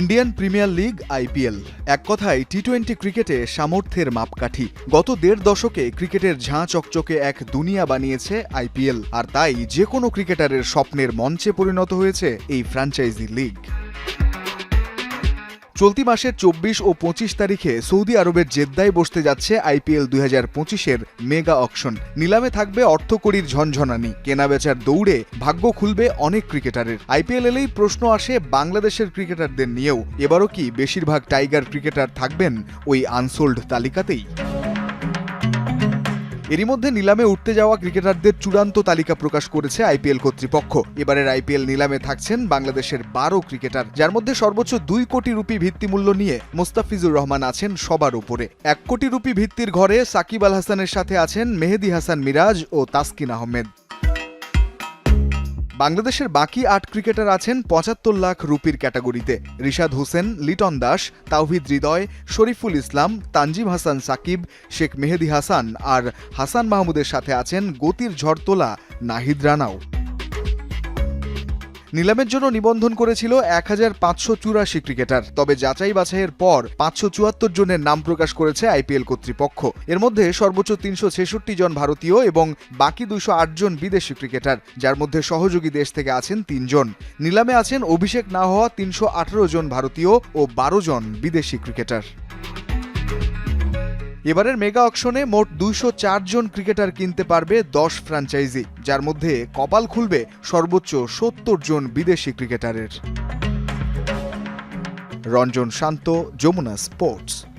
Indian premier league, IPL. এক কথায় T twenty ক্রিকেটে সামর্থ্যের মাপকাঠি। গত দেড় দশকে ক্রিকেটের ঝাঁ চকচকে এক দুনিয়া বানিয়েছে আইপিএল। আর তাই যে কোনো ক্রিকেটারের স্বপ্নের মঞ্চে পরিণত হয়েছে এই ফ্র্যাঞ্চাইজি লিগ। চলতি মাসের চব্বিশ ও পঁচিশ তারিখে সৌদি আরবের জেদ্দায় বসতে যাচ্ছে আইপিএল দুই হাজার পঁচিশের মেগা অকশন। নিলামে থাকবে অর্থকড়ির ঝনঝনানি। কেনাবেচার দৌড়ে ভাগ্য খুলবে অনেক ক্রিকেটারের। আইপিএল এলেই প্রশ্ন আসে বাংলাদেশের ক্রিকেটারদের নিয়েও। এবারও কি বেশিরভাগ টাইগার ক্রিকেটার থাকবেন ওই আনসোল্ড তালিকাতেই? এরই মধ্যে নিলামে উঠতে যাওয়া ক্রিকেটারদের চূড়ান্ত তালিকা প্রকাশ করেছে আইপিএল কর্তৃপক্ষ। এবারের আইপিএল নিলামে থাকছেন বাংলাদেশের বারো ক্রিকেটার, যার মধ্যে সর্বোচ্চ দুই কোটি রুপি ভিত্তিমূল্য নিয়ে মোস্তাফিজুর রহমান আছেন সবার উপরে। এক কোটি রুপি ভিত্তির ঘরে সাকিব আল হাসানের সাথে আছেন মেহেদি হাসান মিরাজ ও তাসকিন আহমেদ। বাংলাদেশের বাকি আট ক্রিকেটার আছেন পঁচাত্তর লাখ রুপির ক্যাটাগরিতে। রিশাদ হোসেন, লিটন দাস, তাওহিদ হৃদয়, শরীফুল ইসলাম, তানজিম হাসান সাকিব, শেখ মেহেদি হাসান আর হাসান মাহমুদের সাথে আছেন গতির ঝড় তোলা নাহিদ রানাও নিলামের জন্য নিবন্ধন করেছিল এক হাজার পাঁচশো চুরাশি ক্রিকেটার। তবে যাচাই বাছাইয়ের পর পাঁচশো চুয়াত্তর জনের নাম প্রকাশ করেছে আইপিএল কর্তৃপক্ষ। এর মধ্যে সর্বোচ্চ তিনশো ছেষট্টি জন ভারতীয় এবং বাকি দুশো জন বিদেশি ক্রিকেটার, যার মধ্যে সহযোগী দেশ থেকে আছেন তিনজন নিলামে আছেন অভিষেক না হওয়া তিনশো আঠারো জন ভারতীয় ও বারো জন বিদেশি ক্রিকেটার। এবারের মেগা অকশনে মোট দুইশো জন ক্রিকেটার কিনতে পারবে দশ ফ্র্যাঞ্চাইজি, যার মধ্যে কপাল খুলবে সর্বোচ্চ সত্তর জন বিদেশি ক্রিকেটারের। রঞ্জন শান্ত, যমুনা স্পোর্টস।